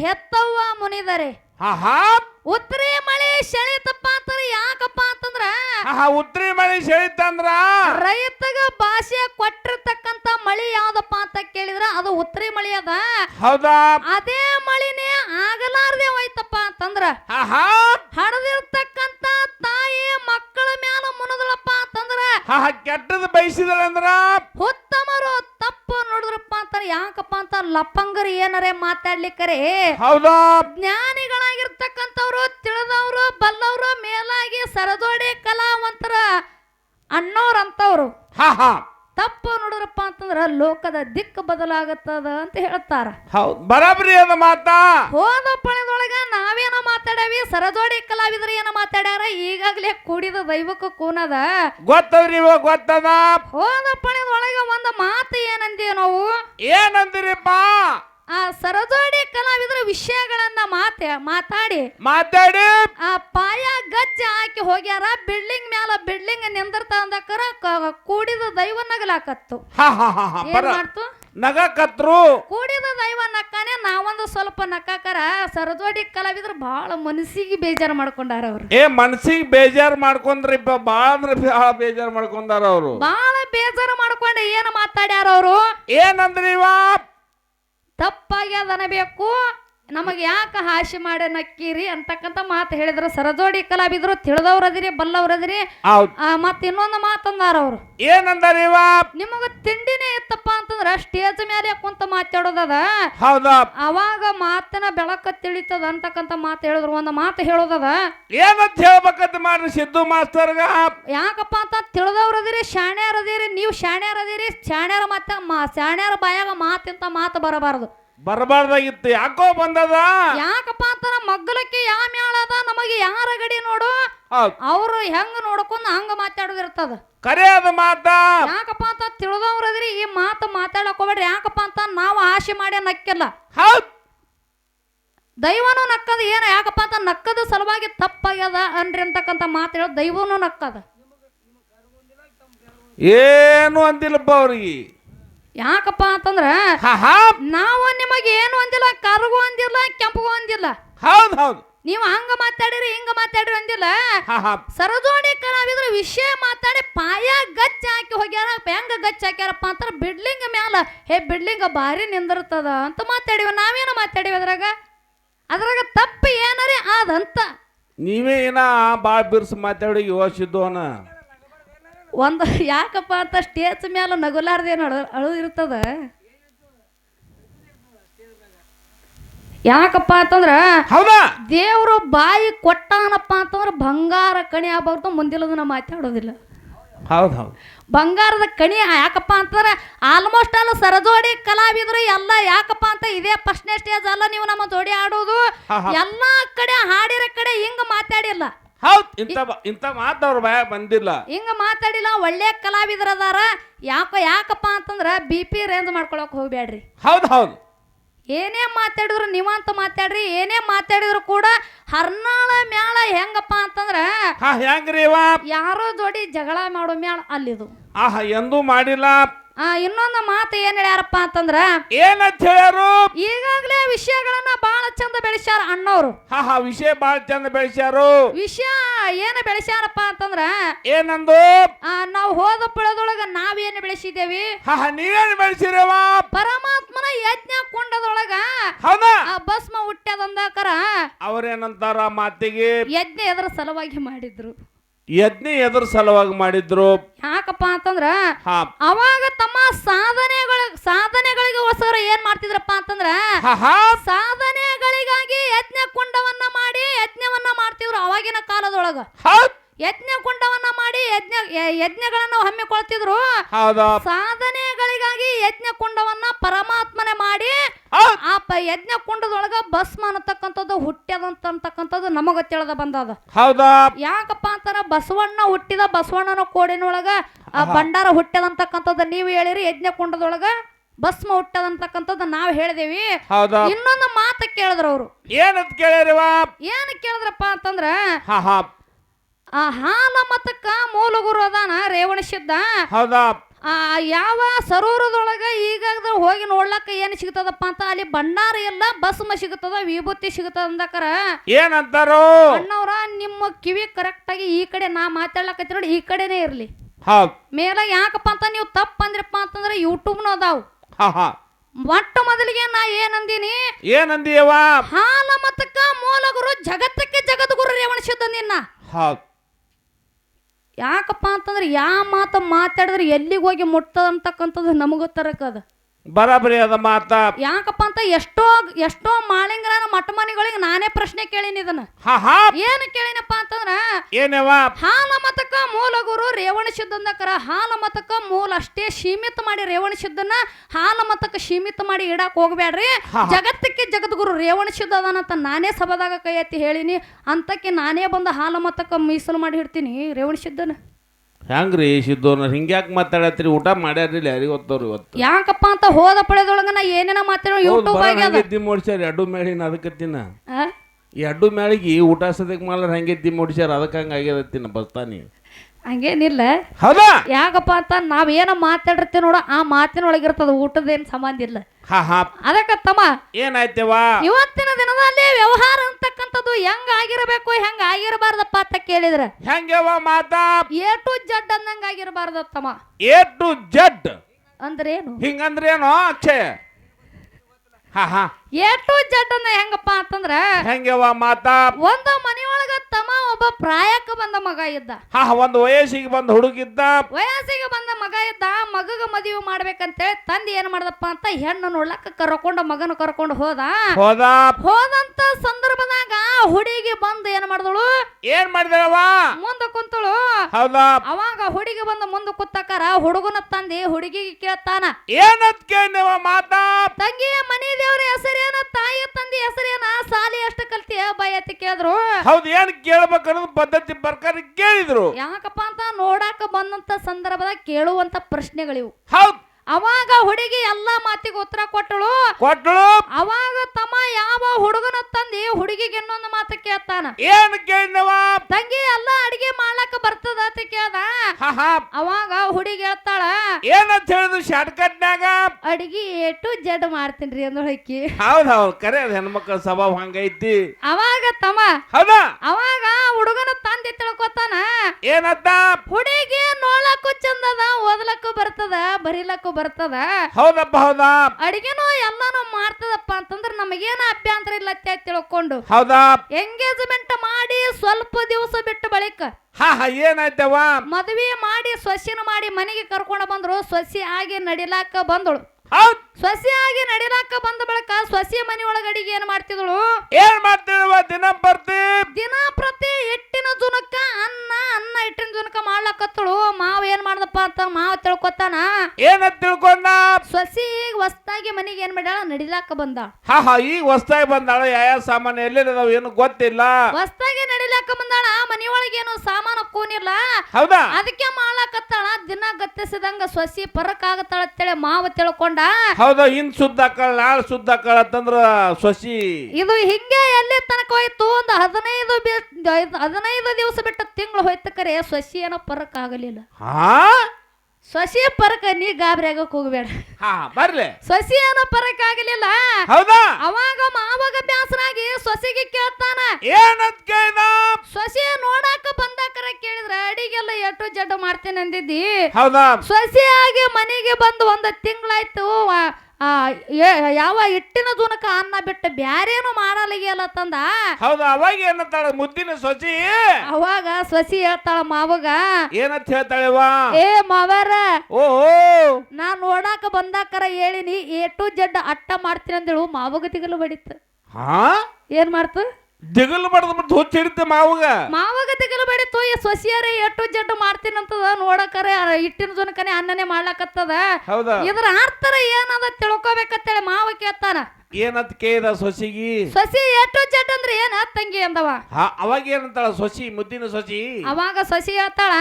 ಹೆತ್ತವ್ವ ಮುನಿದರೆ ಹಾ ಹಾ ಉತ್ತರಿ ಮಳೆ ಸೆಳಿತಪ್ಪ ಅಂತಂದ್ರೆ ಯಾಕಪ್ಪ ಅಂತಂದ್ರ ಆಹಾ ಹಾ ಉತ್ರಿ ಮಳಿ ಸೆಳಿತಂದ್ರ ರೈತಗ ಭಾಷೆ ಕೊಟ್ಟಿರ್ತಕ್ಕಂತ ಮಳಿ ಯಾವ್ದಪ್ಪ ಅಂತ ಕೇಳಿದ್ರ ಅದು ಉತ್ತರಿ ಮಳಿ ಅದ. ಹೌದಾ? ಅದೇ ಮಳಿನೇ ಆಗಲಾರ್ದೆ ಹೋಯ್ತಪ್ಪ ಅಂತಂದ್ರ ಹಾ ಹಾ ಹಡದಿರ್ತಕ್ಕಂತ ತಾಯಿ ಮಕ್ಕಳ ಮ್ಯಾಲ ಮುನದಳಪ್ಪ ಅಂತಂದ್ರ ಆಹಾ ಕೆಟ್ಟದ ಬಯಸಿದಳಂದ್ರ? ಉತ್ತಮರು ತಪ್ಪು ನೋಡಿದ್ರಪ್ಪ ಅಂತಾರ ಯಾಕಪ್ಪ ಅಂತ ಲಪ್ಪಂಗರು ಏನರೇ ಮಾತಾಡ್ಲಿಕ್ಕರೆ? ಹೌದಾ? ಜ್ಞಾನಿಗಳಾಗಿರ್ತಕ್ಕಂಥವ್ರು ತಿಳಿದವರು ಬಲ್ಲವರು ಮೇಲಾಗಿ ಸರದೋಡಿ ಕಲಾವಂತರ ಅನ್ನೋರಂತವ್ರು ಹಾ ಹಾ. ತಪ್ಪು ನೋಡಿದ್ರಪ್ಪ ಅಂತಂದ್ರ ಲೋಕದ ದಿಕ್ಕು ಬದಲಾಗತ್ತದ ಅಂತ ಹೇಳ್ತಾರ. ಹೌದು ಬರಾಬರಿ ಅದ ಮಾತಾ. ಹೋದ ಪಣದೊಳಗ ನಾವೇನೋ ಮಾತಾಡವಿ ಸರಜೋಡಿ ಕಲಾವಿದ್ರ ಏನೋ ಮಾತಾಡ್ಯಾರ ಈಗಾಗ್ಲೇ ಕೂಡಿದ ದೈವಕ್ಕೂ ಕೂನದ. ಗೊತ್ತದ್ರಿ ಇವಾಗ ಗೊತ್ತದ. ಹೋದ ಪಣದೊಳಗ ಒಂದು ಮಾತು ಏನಂದೀವಿ ನಾವು? ಏನಂದಿರಿಪ್ಪ? ಆ ಸರದೋಡಿ ಕಲಾವಿದರ ವಿಷಯಗಳನ್ನ ಮಾತೆ ಮಾತಾಡಿ. ಮಾತಾಡಿ. ಆ ಪಾಯ ಗಜ್ಜೆ ಹಾಕಿ ಹೋಗ್ಯಾರ ಬಿಲ್ಡಿಂಗ್ ಮ್ಯಾಲ ಬಿಲ್ಡಿಂಗ್ ನಿಂದಿರ್ತಾಂದಕ್ಕರ ಕೂಡಿದ ದೈವ ನಗಲಾಕತ್ತು. ಮಾಡ್ತು? ನಗಕತ್ರು. ಕೂಡಿದ ದೈವ ನಕ್ಕಾನೆ ನಾವೊಂದು ಸ್ವಲ್ಪ ನಕ್ಕಾಕರ ಸರದೋಡಿ ಕಲಾವಿದ್ರು ಬಹಳ ಮನಸ್ಸಿಗೆ ಬೇಜಾರು ಮಾಡ್ಕೊಂಡಾರ ಅವ್ರು. ಏ ಮನ್ಸಿಗೆ ಬೇಜಾರು ಮಾಡ್ಕೊಂಡ್ರಿ ಬಹಳ ಅಂದ್ರೆ ಬಹಳ ಬೇಜಾರು ಮಾಡ್ಕೊಂಡಾರ ಅವರು. ಬಹಳ ಬೇಜಾರು ಮಾಡ್ಕೊಂಡು ಏನು ಮಾತಾಡ್ಯಾರ ಅವರು? ಏನಂದ್ರಿ ಇವ ತಪ್ಪಾಗ್ಯದ ಅನಬೇಕು ನಮಗೆ ಯಾಕೆ ಹಾಸ್ಯ ಮಾಡ ನಕ್ಕೀರಿ ಅಂತಕ್ಕಂಥ ಮಾತು ಹೇಳಿದ್ರು. ಸರಜೋಡಿ ಕಲಾವಿದ್ರು ತಿಳಿದವ್ರದಿರಿ ಬಲ್ಲವ್ರದಿರಿ. ಮತ್ತೆ ಇನ್ನೊಂದು ಮಾತಂದಾರ ಅವರು. ಏನಂದಾರ ನಿಮಗ ತಿಂಡಿನೇ ಇತ್ತಪ್ಪ ಅಂತಂದ್ರ ಸ್ಟೇಜ್ ಮೇಲೆ ಕುಂತ ಮಾತಾಡೋದದ ಅವಾಗ ಮಾತಿನ ಬೆಳಕ ತಿಳಿತದ ಅಂತಕ್ಕಂಥ ಮಾತು ಹೇಳಿದ್ರು. ಒಂದು ಮಾತು ಹೇಳೋದದ ಏನಂತ ಹೇಳ್ಬೇಕಂತ ಮಾಡ್ರಿ ಸಿದ್ದು ಮಾಸ್ತರ್ಗ? ಯಾಕಪ್ಪ ಅಂತ ತಿಳಿದವ್ರದಿರಿ ಶಾಣ್ಯಾರದಿರಿ ನೀವು ಶಾಣ್ಯಾರದಿರಿ ಶಾಣ್ಯಾರ ಮಾತ ಶಾಣ್ಯಾರ ಬಾಯಾಗ ಮಾತಿಂತ ಮಾತು ಬರಬಾರದು. ಬರಬಾರ್ದಾಗಿತ್ತು. ಯಾಕೋ ಬಂದದ? ಯಾಕಪ್ಪ ಅಂತ ಮಗ್ಗಲಕ್ಕೆ ಯಾ ಮ್ಯಾಳದ ನಮಗೆ ಯಾರ ಗಡಿ ನೋಡು? ಅವ್ರು ಹೆಂಗ ನೋಡ್ಕೊಂಡು ಹಂಗ ಮಾತಾಡೋದಿರ್ತದ. ಕರೆ ಅದ ಮಾತ. ಯಾಕಪ್ಪ ಅಂತ ತಿಳಿದವ್ರದ್ರಿ ಈ ಮಾತು ಮಾತಾಡಕ್ ಹೋಗ್ಬೇಡ್ರಿ. ಯಾಕಪ್ಪ ಅಂತ ನಾವು ಆಸೆ ಮಾಡಿ ನಕ್ಕಿಲ್ಲ. ಹೌದ್. ದೈವನು ನಕ್ಕದ ಏನ? ಯಾಕಪ್ಪ ಅಂತ ನಕ್ಕದ ಸಲುವಾಗಿ ತಪ್ಪಾಗ್ಯದ ಅನ್ರಿ ಅಂತಕ್ಕಂಥ ಮಾತು ಹೇಳೋದು ದೈವನು ನಕ್ಕದ. ಏನು ಅಂತಿಲ್ಲಪ್ಪ ಅವ್ರಿಗೆ. ಯಾಕಪ್ಪ ಅಂತಂದ್ರ ನಾವು ನಿಮಗೆ ಏನು ಅಂದಿಲ್ಲ ಕರ್ಗೂ ಅಂದಿಲ್ಲ ಕೆಂಪಗೂ ಅಂದಿಲ್ಲ. ಹೌದು ಹೌದು. ನೀವು ಹಂಗ ಮಾತಾಡಿರಿ ಹಿಂಗ ಮಾತಾಡಿರಿ ಅಂದಿಲ್ಲ. ಸರಜೋಡಿ ಕಲಾವಿದ್ರ ವಿಷಯ ಮಾತಾಡಿ ಪಾಯ ಗಚ್ಚ ಹಾಕಿ ಹೋಗ್ಯಾರ ಹೆಂಗ ಗಚ್ಚ ಹಾಕ್ಯಾರಪ್ಪ ಅಂತಾರ ಬಿಡ್ಲಿಂಗ್ ಮ್ಯಾಲ ಹೇ ಬಿಡ್ಲಿಂಗ ಭಾರಿ ನಿಂದಿರ್ತದ ಅಂತ ಮಾತಾಡಿವ. ನಾವೇನು ಮಾತಾಡಿವಿ ಅದ್ರಾಗ? ಅದ್ರಾಗ ತಪ್ಪು ಏನರೇ ಆದಂತ. ನೀವೇ ಏನ ಬಾಳ್ ಬಿರ್ಸ್ ಮಾತಾಡಿ ಯೋಚಿದ್ದು ಅನ ಒಂದು ಯಾಕಪ್ಪ ಅಂತ ಸ್ಟೇಜ್ ಮೇಲೆ ನಗುಲಾರ್ದೇನು ಅಳು ಅಳು ಇರ್ತದ? ಯಾಕಪ್ಪ ಅಂತಂದ್ರ ದೇವ್ರ ದೇವ್ರು ಬಾಯಿ ಕೊಟ್ಟಾನಪ್ಪ ಅಂತಂದ್ರ ಬಂಗಾರ ಕಣಿ ಆಗ್ಬಾರ್ದು ಮುಂದಿಲ್ಲದನ್ನ ಮಾತಾಡೋದಿಲ್ಲ. ಹೌದು ಹೌದ್. ಬಂಗಾರದ ಕಣಿ ಯಾಕಪ್ಪ ಅಂತಂದ್ರೆ ಆಲ್ಮೋಸ್ಟ್ ಅಲ್ಲ ಸರಜೋಡಿ ಕಲಾವಿದ್ರು ಎಲ್ಲ ಯಾಕಪ್ಪ ಅಂತ ಇದೇ ಫಸ್ಟ್ನೇ ಸ್ಟೇಜ್ ಅಲ್ಲ ನೀವು ನಮ್ಮ ಜೋಡಿ ಆಡೋದು. ಎಲ್ಲಾ ಕಡೆ ಹಾಡಿರೋ ಕಡೆ ಹಿಂಗ ಮಾತಾಡಿಲ್ಲ. ಹೌದ್. ಇಂಥ ಇಂಥ ಮಾತು ಅವ್ರ ಬಾಯ ಬಂದಿಲ್ಲ. ಹಿಂಗ ಮಾತಾಡಿಲ್ಲ ಒಳ್ಳೆ ಕಲಾವಿದ್ರ ಅದಾರ. ಯಾಕ ಯಾಕಪ್ಪ ಅಂತಂದ್ರ ಬಿ ಪಿ ರೇಂಜ್ ಮಾಡ್ಕೊಳಕ್ ಹೋಗ್ಬೇಡ್ರಿ ಹೌದ್ ಹೌದು. ಏನೇ ಮಾತಾಡಿದ್ರು ನೀವಂತ ಮಾತಾಡ್ರಿ ಏನೇ ಮಾತಾಡಿದ್ರು ಕೂಡ ಹರ್ನಾಳ ಮ್ಯಾಳ ಹೆಂಗಪ್ಪ ಅಂತಂದ್ರ ಹೆಂಗ್ರಿ ಯಾರೋ ಜೋಡಿ ಜಗಳ ಮಾಡೋ ಮ್ಯಾಳ ಅಲ್ಲಿದು. ಆಹಾ ಎಂದೂ ಮಾಡಿಲ್ಲ. ಇನ್ನೊಂದು ಮಾತು ಏನ್ ಹೇಳ್ಯಾರಪ್ಪ ಅಂತಂದ್ರ ಏನಂತ ಹೇಳ್ಯಾರು? ಈಗಾಗಲೇ ವಿಷಯಗಳನ್ನ ಬಹಳ ಚಂದ ಬೆಳೆಸ್ಯಾರ ಅಣ್ಣವ್ರು. ಹಾ ಹಾ ವಿಷಯ ಬಹಳ ಚಂದ ಬೆಳೆಸ್ಯಾರು. ವಿಷಯ ಏನ ಬೆಳೆಸ್ಯಾರಪ್ಪ ಅಂತಂದ್ರ ಏನಂದು? ನಾವು ಹೋದ ಪುಳದೊಳಗ ನಾವೇನು ಬೆಳೆಸಿದ್ದೇವಿ? ಹಾ ಹಾ ನೀವೇನ್ ಬೆಳೆಸಿರವ? ಪರಮಾತ್ಮನ ಯಜ್ಞ ಕುಂಡದೊಳಗ ಭಸ್ಮ ಹುಟ್ಟ್ಯದಂದಾಕರ ಅವ್ರೇನಂತಾರ ಮಾತಿಗೆ? ಯಜ್ಞ ಎದರ ಸಲುವಾಗಿ ಮಾಡಿದ್ರು. ಯಜ್ಞ ಎದ್ರ ಸಲುವಾಗಿ ಮಾಡಿದ್ರು. ಯಾಕಪ್ಪ ಅಂತಂದ್ರ ಹಾ. ಅವಾಗ ತಮ್ಮ ಸಾಧನೆಗಳ ಸಾಧನೆಗಳಿಗೆ ಸಾಧನೆಗಳಿಗೋಸ್ಕರ ಏನ್ ಮಾಡ್ತಿದ್ರಪ್ಪ ಅಂತಂದ್ರ ಸಾಧನೆಗಳಿಗಾಗಿ ಯಜ್ಞ ಕುಂಡವನ್ನ ಮಾಡಿ ಯಜ್ಞವನ್ನ ಮಾಡ್ತಿದ್ರು ಅವಾಗಿನ ಕಾಲದೊಳಗ. ಯಜ್ಞ ಕುಂಡವನ್ನ ಮಾಡಿ ಯಜ್ಞ ಯಜ್ಞಗಳನ್ನ ಹಮ್ಮಿಕೊಳ್ತಿದ್ರು. ಸಾಧನೆಗಳಿಗಾಗಿ ಯಜ್ಞ ಕುಂಡವನ್ನ ಪರಮಾತ್ಮನೆ ಮಾಡಿ ಆ? ಯಜ್ಞ ಕುಂಡದೊಳಗ ಭಸ್ಮ ಅನ್ನತಕ್ಕಂಥದ್ದು ಹುಟ್ಟ್ಯದಂತ ಅಂತಕ್ಕಂಥದ್ದು ನಮಗ ತಿಳಿದ ಬಂದದ. ಹೌದಾ? ಯಾಕಪ್ಪ ಅಂತಾರ ಬಸವಣ್ಣ ಹುಟ್ಟಿದ ಬಸವಣ್ಣನ ಕೋಡಿನೊಳಗ ಆ ಭಂಡಾರ ಹುಟ್ಟ್ಯದಂತಕ್ಕಂಥದ್ದು ನೀವು ಹೇಳಿರಿ ಯಜ್ಞ ಕುಂಡದೊಳಗ ಭಸ್ಮ ಹುಟ್ಟದಂತಕ್ಕಂಥದ್ದು ನಾವು ಹೇಳಿದೇವಿ. ಇನ್ನೊಂದು ಮಾತು ಕೇಳಿದ್ರು ಅವರು. ಏನಂತ ಕೇಳಿರವ? ಏನು ಕೇಳಿದ್ರಪ್ಪ ಅಂತಂದ್ರ ಹಾಲ ಮತಕ್ಕ ಮೂಲ ಗುರು ಅದಾನ ರೇವಣ ಸಿದ್ಧ ಹೌದಾ? ಯಾವ ಸರೋವರದೊಳಗೆ ಈಗ ಹೋಗಿ ನೋಡ್ಲಕ್ಕ ಏನು ಸಿಗ್ತದಪ್ಪ ಅಂತ ಅಲ್ಲಿ ಭಂಡಾರ ಇಲ್ಲ ಭಸ್ಮ ಸಿಗ್ತದ ವಿಭೂತಿ ಸಿಗ್ತದ ಅಂದಕರ. ಏನಂತಾರೋ? ಅಣ್ಣವ್ರ ನಿಮ್ಮ ಕಿವಿ ಕರೆಕ್ಟ್ ಆಗಿ ಈ ಕಡೆ ನಾ ಮಾತಾಡ್ಲಕತ್ತಿ ನೋಡಿ ಈ ಕಡೆನೇ ಇರ್ಲಿ. ಮೇಲೆ ಯಾಕಪ್ಪ ಅಂತ ನೀವು ತಪ್ಪ ಅಂದ್ರಪ್ಪ ಅಂತಂದ್ರೆ ಯೂಟ್ಯೂಬ್ನು ಅದಾವು. ಮೊಟ್ಟ ಮೊದಲಿಗೆ ನಾ ಏನಂದಿನಿ ಏನಂದಿಯವ ಹಾಲ ಮತಕ್ಕ ಮೂಲಗುರು ಜಗತ್ತಕ್ಕೆ ಜಗದ್ಗುರು ರೇವಣ ಸಿದ್ಧ ನಿನ್ನ ಯಾಕಪ್ಪ ಅಂತಂದ್ರೆ ಯಾವ ಮಾತು ಮಾತಾಡಿದ್ರೆ ಎಲ್ಲಿಗೆ ಹೋಗಿ ಮುಟ್ತದ ಅಂತಕ್ಕಂಥದ್ದು ನಮಗೂ ತರಕದ. ಬರಾಬರಿ ಅದ ಮಾತ. ಯಾಕಪ್ಪ ಅಂತ ಎಷ್ಟೋ ಎಷ್ಟೋ ಮಾಳಿಂಗರ ಮಠ ಮನೆಗಳಿಗೆ ನಾನೇ ಪ್ರಶ್ನೆ ಕೇಳಿನಿ ಇದನ್ನ. ಏನು ಕೇಳಿನಪ್ಪ ಅಂತಂದ್ರ ಏನವ? ಹಾಲ ಮತಕ ಮೂಲ ಗುರು ರೇವಣ ಸಿದ್ಧಂದಕರ ಹಾಲ ಮತಕ ಮೂಲ ಅಷ್ಟೇ ಸೀಮಿತ ಮಾಡಿ ರೇವಣ ಸಿದ್ಧನ ಹಾಲ ಮತಕ ಸೀಮಿತ ಮಾಡಿ ಇಡಾಕ್ ಹೋಗ್ಬೇಡ್ರಿ. ಜಗತ್ತಕ್ಕೆ ಜಗದ್ಗುರು ರೇವಣ ಸಿದ್ಧ ಅದಾನಂತ ನಾನೇ ಸಭಾದಾಗ ಕೈ ಎತ್ತಿ ಹೇಳಿನಿ ಅಂತಕ್ಕೆ ನಾನೇ ಬಂದು ಹಾಲ ಮತಕ ಮೀಸಲು ಮಾಡಿ ಇಡ್ತೀನಿ ರೇವಣ ಸಿದ್ಧನ. ಹೆಂಗ್ರಿ ಸಿದ್ದೋನ ಹಿಂಗ್ಯಾಕ್ ಮಾತಾಡತ್ರಿ ಊಟ ಮಾಡ್ಯಾರಿಲ್ಲ ಯಾರಿಗೆ ಗೊತ್ತವ್ರಿ ಇವತ್ತು? ಯಾಕಪ್ಪ ಅಂತ ಹೋದ ಪಡೆದೊಳಗ ನಾ ಏನೇನ ಮಾತಾಡೋ ಯೂಟ್ಯೂಬ್ ಆಗ್ಯದ ಎದ್ದಿ ಮೂಡ್ಸ್ಯಾರ ಎರಡು ಮೇಳಿನ ಅದಕ್ಕೆ ತಿನ್ನ. ಆ? ಈ ಎರಡು ಮೇಳಿಗೆ ಊಟ ಸದಕ್ಕೆ ಮಾಡ್ಲಾರ ಹಂಗೆ ಎದ್ದಿ ಮೂಡ್ಸ್ಯಾರ ಅದಕ್ಕೆ ಹಂಗೆ ಆಗ್ಯದ ತಿನ್ನ ಬಸ್ತಾನಿ ಹಂಗೇನಿಲ್ಲ. ಹೌದಾ? ಯಾಕಪ್ಪ ಅಂತ ನಾವ್ ಏನ ಮಾತಾಡಿರ್ತೀವಿ ನೋಡು ಆ ಮಾತಿನೊಳಗಿರ್ತದ ಊಟದೇನ್ ಸಂಬಂಧ ಇಲ್ಲ. ಹಾ ಹಾ. ಅದಕ್ಕ ತಮ್ಮ. ಏನಾಯ್ತವ ಇವತ್ತಿನ ದಿನದಲ್ಲಿ ವ್ಯವಹಾರ ಹೆಂಗ ಆಗಿರಬೇಕು ಹೆಂಗ ಆಗಿರಬಾರ್ದಪ್ಪ ಅಂತ ಕೇಳಿದ್ರ? ಹೆಂಗವ ಮಾತಾ? ಎ ಟು ಜಡ್ ಅಂದಂಗ ಆಗಿರಬಾರ್ದ ತಮ್ಮ ಎ ಟು ಜಡ್ ಅಂದ್ರೇನು? ಹಿಂಗಂದ್ರೇನು ಅಕ್ಷಯ? ಹಾ ಹಾ. ಎ ಟು ಜಡ್ ಅಂದ ಹೆಂಗಪ್ಪ ಅಂತಂದ್ರ ಹೆಂಗವ ಮಾತಾ? ಒಂದು ಮನೆಯೊಳಗ ತಮ್ಮ ಒಬ್ಬ ಪ್ರಾಯಕ್ಕೆ ಬಂದ ಮಗ ಇದ್ದ. ಹಾ ಒಂದು ವಯಸ್ಸಿಗೆ ಬಂದ ಹುಡುಗಿದ್ದ. ವಯಸ್ಸಿಗೆ ಬಂದ ಮಗ ಇದ್ದ. ಮಗಗ ಮದುವೆ ಮಾಡ್ಬೇಕಂತೇಳಿ ತಂದೆ ಏನ್ ಮಾಡ್ದಪ್ಪ ಅಂತ ಹೆಣ್ಣು ನೋಡ್ಲಕ್ಕ ಕರ್ಕೊಂಡು ಮಗನ ಕರ್ಕೊಂಡು ಹೋದ. ಹೋದ. ಹೋದಂತ ಸಂದರ್ಭದಾಗ ಹುಡುಗಿ ಬಂದು ಏನ್ ಮಾಡಿದಳು? ಏನ್ ಮಾಡಿದವ ಮುಂದ ಕುಂತಳು. ಹೌದಾ? ಅವಾಗ ಹುಡುಗಿ ಬಂದು ಮುಂದೆ ಕುತ್ತಕಾರ ಹುಡುಗನ ತಂದೆ ಹುಡುಗಿಗೆ ಕೇಳ್ತಾನ. ಏನತ್ ಕೇಳಿದವ ಮಾತಾ? ತಂಗಿಯ ಮನಿ ದೇವ್ರ ಹೆಸರೇನ ತಾಯಿ ತಂದೆ ಹೆಸರೇನ ಸಾಲಿ ಎಷ್ಟು ಕಲ್ತಿಯ ಬಯತಿ ಕೇಳಿದ್ರು. ಹೌದು ಏನ್ ಕೇಳ್ಬೇಕನ್ನೋದು ಪದ್ಧತಿ ಪ್ರಕಾರ ಕೇಳಿದ್ರು. ಯಾಕಪ್ಪ ಅಂತ ನೋಡಾಕ ಬಂದಂತ ಸಂದರ್ಭದಾಗ ಕೇಳುವಂತ ಪ್ರಶ್ನೆಗಳಿವು. ಹೌದ್. ಅವಾಗ ಹುಡುಗಿ ಎಲ್ಲಾ ಮಾತಿಗೆ ಉತ್ತರ ಕೊಟ್ಟಳು. ಕೊಟ್ಟಳು. ಅವಾಗ ತಮ್ಮ ಯಾವ ಹುಡುಗನ ತಂದಿ ಹುಡುಗಿಗೆ ಇನ್ನೊಂದು ಮಾತು ಕೇಳ್ತಾನ. ಏನ್ ಕೇಳಿದವ? ತಂಗಿ ಎಲ್ಲಾ ಅಡಿಗೆ ಮಾಡ್ಲಕ್ಕ ಬರ್ತದ ಅಂತ ಕೇಳ್ದ. ಅವಾಗ ಹುಡುಗಿ ಹೇಳ್ತಾಳ ಏನಂತ ಹೇಳುದು ಶಾರ್ಟ್ಕಟ್ನಾಗ ಅಡಿಗೆ ಏಟು ಜಡ್ ಮಾಡ್ತೀನ್ರಿ ಅಂದೊಳಕಿ ಹೌದ್ ಹೌದ್ ಕರೆ ಹೆಣ್ಮಕ್ಳ ಸ್ವಭಾವ ಹಂಗೈತಿ. ಅವಾಗ ತಮ್ಮ ಹೌದಾ? ಅವಾಗ ಹುಡುಗನ ತಂದೆ ತಿಳ್ಕೊತಾನ ಏನತ್ತ ಹುಡುಗಿ ನೋಡಕ್ಕೂ ಚಂದದ ಓದ್ಲಕ್ಕೂ ಬರ್ತದ ಬರೀಲಕ್ಕೂ ಬರ್ತದ? ಹೌದಪ್ಪ ಹೌದಾ? ಅಡಿಗೆನೂ ಎಲ್ಲಾನು ಮಾಡ್ತದಪ್ಪ ಅಂತಂದ್ರ ನಮಗೇನು ಅಭ್ಯಂತರ ಇಲ್ಲ ಅಂತ ತಿಳ್ಕೊಂಡು. ಹೌದಾ? ಎಂಗೇಜ್ಮೆಂಟ್ ಮಾಡಿ ಸ್ವಲ್ಪ ದಿವಸ ಬಿಟ್ಟು ಬಳಿಕ. ಹಾ ಹಾ ಏನಾಯ್ತವ ಮದುವೆ ಮಾಡಿ ಸೊಸಿನ ಮಾಡಿ ಮನೆಗೆ ಕರ್ಕೊಂಡು ಬಂದ್ರು ಸೊಸಿ ಆಗಿ ನಡಿಲಾಕ ಬಂದಳು. ಹೌದ್. ಸೊಸಿ ಆಗಿ ನಡಿಲಾಕ ಬಂದ ಬಳಿಕ ಸೊಸಿ ಮನೆ ಒಳಗಡೆ ಅಡಿಗೆ ಏನ್ ಮಾಡ್ತಿದಳು? ಏನ್ ಮಾಡ್ತಿರುವ ದಿನ ಪ್ರತಿ ದಿನ ಪ್ರತಿ ಹಿಟ್ಟಿನ ಜುನಕ ಅನ್ನ ಅನ್ನ ಹಿಟ್ಟಿನ ಜುನಕ ಮಾಡ್ಲಾಕತ್ತಳು. ಮಾವ ಅಂತ ಮಾವ ತಿಳ್ಕೊತಾನ? ಏನ ತಿಳ್ಕೊಂಡ? ಸೊಸಿ ಈಗ ಹೊಸ್ತಾಗಿ ಮನೆಗೆ ಏನ್ ಮಾಡ್ಯಾಳ? ನಡಿಲಾಕ ಬಂದ. ಹಾ ಹಾ ಈಗ ಹೊಸ್ತಾಗಿ ಬಂದಾಳ. ಯಾವ ಸಾಮಾನು ಎಲ್ಲಿದಾವ ಏನು ಗೊತ್ತಿಲ್ಲ. ಹೊಸ್ತಾಗಿ ನಡಿಲಾಕ ಬಂದಾಳ. ಮನೆಯೊಳಗೆ ಏನು ಸಾಮಾನು ಕೂನಿಲ್ಲ ಹೌದಾ? ಅದಕ್ಕೆ ಮಾಡ್ಲಾಕತ್ತಾಳ ದಿನ ಗತ್ತಿಸಿದಂಗ ಸೊಸಿ ಪರಕ್ ಆಗತ್ತಾಳ ಅಂತೇಳಿ ಮಾವ ತಿಳ್ಕೊಂಡ. ಹೌದಾ? ಇನ್ ಶುದ್ಧ ಹಾಕಳ ನಾಳೆ ಶುದ್ಧ ಕಳ ಅಂತಂದ್ರ ಸೊಸಿ. ಇದು ಹಿಂಗೆ ಎಲ್ಲಿ ತನಕ ಹೋಯ್ತು? ಒಂದು ಹದಿನೈದು ಬಿ- ಐದ್- ಹದಿನೈದು ದಿವಸ ಬಿಟ್ಟ ತಿಂಗಳು ಹೋಯ್ತು ಕರೆ. ಸೊಸಿ ಏನೋ ಪರಕ್ ಆಗಲಿಲ್ಲ. ಹಾ? ಸೊಸಿ ಪರಕ ನೀ ಗಾಬರಿ ಆಗಕ್ ಹೋಗ್ಬೇಡ. ಹಾ ಬರ್ಲಿ. ಸೊಸಿ ಏನ ಪರಕ್ ಆಗಲಿಲ್ಲ. ಹೌದಾ? ಅವಾಗ ಮಾವಾಗ ಬ್ಯಾಸರಾಗಿ ಸೊಸಿಗೆ ಕೇಳ್ತಾನ. ಏನಂತ ಕೇಳಿದ? ಸೊಸಿ ನೋಡಾಕ ಬಂದಾಕರ ಕೇಳಿದ್ರ ಅಡಿಗೆಲ್ಲ ಎಟ್ಟು ಜಡ್ಡು ಮಾಡ್ತೇನೆ ಅಂದಿದ್ದಿ ಹೌದಾ? ಸೊಸೆಯಾಗಿ ಮನೆಗೆ ಬಂದು ಒಂದು ತಿಂಗಳಾಯ್ತು ಯಾವ ಹಿಟ್ಟಿನ ಜೂನಕ ಅನ್ನ ಬಿಟ್ಟು ಬ್ಯಾರೇನು ಮಾಡಲಿಗೆಲ್ಲ ತಂದ? ಹೌದು ಅವಾಗ ಏನಂತಾಳ ಮುದ್ದಿನ ಸೊಸಿ? ಅವಾಗ ಸೊಸಿ ಹೇಳ್ತಾಳ ಮಾವಗ ಏನಂತ ಹೇಳ್ತಾಳೆ ಏ ಮಾವರ ಓ ನಾ ನೋಡಾಕ ಬಂದಾಕರ ಹೇಳಿನಿ ಎ ಟು ಜಡ್ ಅಟ್ಟ ಮಾಡ್ತೀನಿ ಅಂದೇಳು ಮಾವಗ ತಿಗಲು ಬಡಿತ. ಹಾ? ಏನ್ ಮಾಡ್ತು? ದಿಗಲ್ ಬಡದ ಬಿಟ್ಟು ಹುಚ್ಚ ಮಾವಾಗ. ಮಾವಾಗ ಮಾವಗ ಬೇಡ ತೋಯ ಸೊಸಿಯರೇ ಎಟ್ಟು ಜಡ್ಡು ಜಡ್ ಮಾಡ್ತೀನಿ ಅಂತದ ನೋಡಕರೆ ಹಿಟ್ಟಿನ ಜೂನಕನೆ ಅನ್ನನೇ ಮಾಡ್ಲಾಕತ್ತದ. ಹೌದಾ? ಇದ್ರ ಅರ್ಥರ ಏನದ ತಿಳ್ಕೊಬೇಕಂತೇಳಿ ಮಾವ ಕೇಳ್ತಾನ. ಏನಂತ ಕೇದ ಸೊಸಿಗಿ? ಸೊಸಿ ಎಟ್ಟು ಜಡ್ ಅಂದ್ರೆ ಏನ ತಂಗಿ ಅಂದವ? ಹಾ ಅವಾಗ ಏನಂತಾಳ ಸೊಸಿ ಮುದ್ದಿನ ಸೊಸಿ? ಅವಾಗ ಸೊಸಿ ಹೇಳ್ತಾಳ.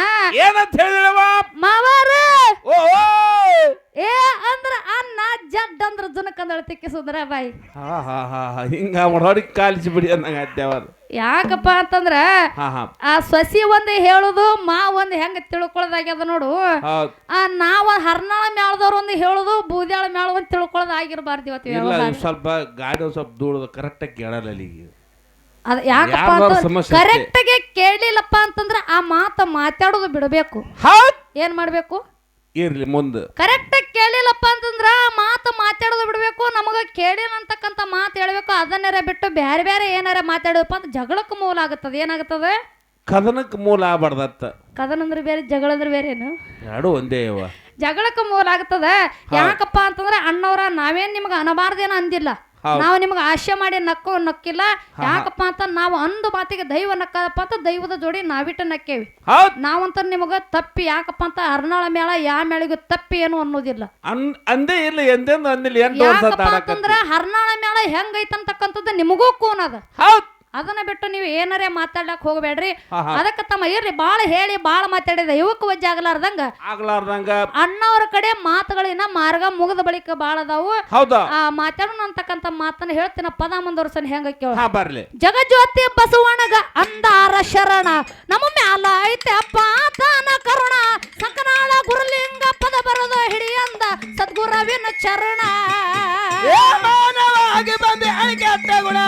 ಏನಂತ ಹೇಳಿದವ ಮಾವಾರ! ಓಹೋ ಏ ಅಂದ್ರ ಅನ್ನ ಜಡ್ ಅಂದ್ರ ಜುನಕ್ ಅಂದಳ ತಿಕ್ಕಿ ಸುಂದರ ಬಾಯಿ? ಹಾ ಹಾ ಹಾ ಹಿಂಗ ಹೊಡಿ ಕಾಲಿಸಿ ಬಿಡಿ ಅತ್ಯಾವದ ಯಾಕಪ್ಪ ಅಂತಂದ್ರ ಹಾ ಹಾ. ಆ ಸಸಿ ಒಂದ್ ಹೇಳುದು ಮಾ ಒಂದ್ ಹೆಂಗ ತಿಳ್ಕೊಳ್ಳೋದಾಗ್ಯದ ನೋಡು. ಹೌದ್. ಆ ನಾವ್ ಹರ್ನಾಳ ಮ್ಯಾಳದವ್ರ ಒಂದ್ ಹೇಳುದು ಬೂದ್ಯಾಳ ಮ್ಯಾಳ ಒಂದ್ ತಿಳ್ಕೊಳ್ಳೋದು ಆಗಿರ್ಬಾರ್ದು ಇವತ್ತು ಇಲ್ಲ ವ್ಯವಹಾರ. ಇವ್ ಸ್ವಲ್ಪ ಗಾಡಿ ಒಂದ್ ಸ್ವಲ್ಪ ಕರೆಕ್ಟ್ ಕರೆಕ್ಟಾಗಿ ಕೇಳಲ್ಲ ಅಲ್ಲಿಗೆ ಅದ ಯಾಕಪ್ಪ ಯಾರ್ದಾರ ಸಮಸ್ಯೆ ಅಷ್ಟೇ. ಕರೆಕ್ಟ್ಗೆ ಕೇಳಲಿಲ್ಲಪ್ಪ ಅಂತಂದ್ರ ಆ ಮಾತ ಮಾತಾಡೋದು ಬಿಡಬೇಕು. ಹೌದ್. ಏನ್ ಮಾಡ್ಬೇಕು? ಇರ್ಲಿ ಮುಂದೆ. ಕರೆಕ್ಟ್ ಕೇಳಿಲ್ಲಪ್ಪ ಅಂತಂದ್ರ ಮಾತು ಮಾತಾಡೋದು ಬಿಡಬೇಕು ನಮಗ ಕೇಳಿಲ್ಲ ಅಂತಕ್ಕಂಥ ಮಾತು ಹೇಳ್ಬೇಕು ಅದನ್ನೆರ ಬಿಟ್ಟು ಬೇರೆ ಬೇರೆ ಏನಾರ ಮಾತಾಡೋದಪ್ಪ ಅಂತ ಜಗಳಕ್ಕೆ ಮೂಲ ಆಗುತ್ತದೆ ಏನಾಗುತ್ತದೆ? ಕದನಕ್ಕೆ ಮೂಲ ಆಗ್ಬಾರ್ದತ್ತ. ಕದನ ಅಂದ್ರೆ ಬೇರೆ ಜಗಳ ಅಂದ್ರೆ ಬೇರೆ ಏನು ಎರಡು ಒಂದೇ ಇವ ಜಗಳಕ್ಕೆ ಮೂಲ ಆಗ್ತದ ಯಾಕಪ್ಪ ಅಂತಂದ್ರೆ ಅಣ್ಣವ್ರ ನಾವೇನ್ ನಿಮ್ಗೆ ಅನಬಾರ್ದೇನ ಅಂದಿಲ್ಲ. ನಾವು ನಿಮ್ಗೆ ಆಶೆ ಮಾಡಿ ನಕ್ಕೋ ನಕ್ಕಿಲ್ಲ ಯಾಕಪ್ಪ ಅಂತ ನಾವು ಅಂದು ಮಾತಿಗೆ ದೈವ ನಕ್ಕದಪ್ಪ ಅಂತ ದೈವದ ಜೋಡಿ ನಾವಿಟ್ಟು ನಕ್ಕೇವಿ. ನಾವಂತ ನಿಮಗ ತಪ್ಪಿ ಯಾಕಪ್ಪ ಅಂತ ಅರ್ನಾಳ ಮೇಳ ಯಾ ಮೇಳಿಗೂ ತಪ್ಪಿ ಏನು ಅನ್ನೋದಿಲ್ಲ. ಅನ್ ಅಂದೇ ಇಲ್ಲ ಎಂದೇನು ಅಂದಿಲ್ಲ ಯಾಕಪ್ಪ ಅಂತಂದ್ರ ಹರ್ನಾಳ ಮೇಳ ಹೆಂಗೈತಂತಕ್ಕಂಥದ್ದು ನಿಮಗೂ ಕೋನದ. ಅದ ಹೌದ್. ಅದನ್ನ ಬಿಟ್ಟು ನೀವು ಏನಾರೇ ಮಾತಾಡ್ಲಕ್ ಹೋಗಬೇಡ್ರಿ. ಅದಕ್ಕೆ ತಮ್ಮ ಇರ್ರಿ ಬಾಳ ಹೇಳಿ ಬಾಳ ಮಾತಾಡಿದ. ಯುವಕ ವಜ್ಜ ಆಗ್ಲಾರ್ದಂಗ? ಆಗ್ಲಾರ್ದಂಗ. ಅಣ್ಣವ್ರ ಕಡೆ ಮಾತುಗಳಿನ ಮಾರ್ಗ ಮುಗಿದ ಬಳಿಕ ಬಾಳ ಅದಾವು. ಆ ಮಾತಾಡೋಣ ಅಂತಕ್ಕಂತ ಮಾತನ್ನ ಹೇಳ್ತೀನ. ಪದ ಮುಂದುವರ್ಸನ್ ಹೆಂಗ ಕೇಳ ಬರ್ಲಿ. ಜಗಜ್ಯೋತಿ ಬಸವಣಗ ಅಂದಾರ ಶರಣ. ನಮ್ಮ ಮ್ಯಾಲ ಐತೆ ಅಪ್ಪ ತಾನ ಕರುಣ. ಸಕನಾಳ ಗುರುಲಿಂಗ ಪದ ಬರೋದು ಹಿಡಿಯಂದ ಸದ್ಗುರವಿನ ಚರಣ. ಬಂದೆ ಅತ್ತ ಗುಣ.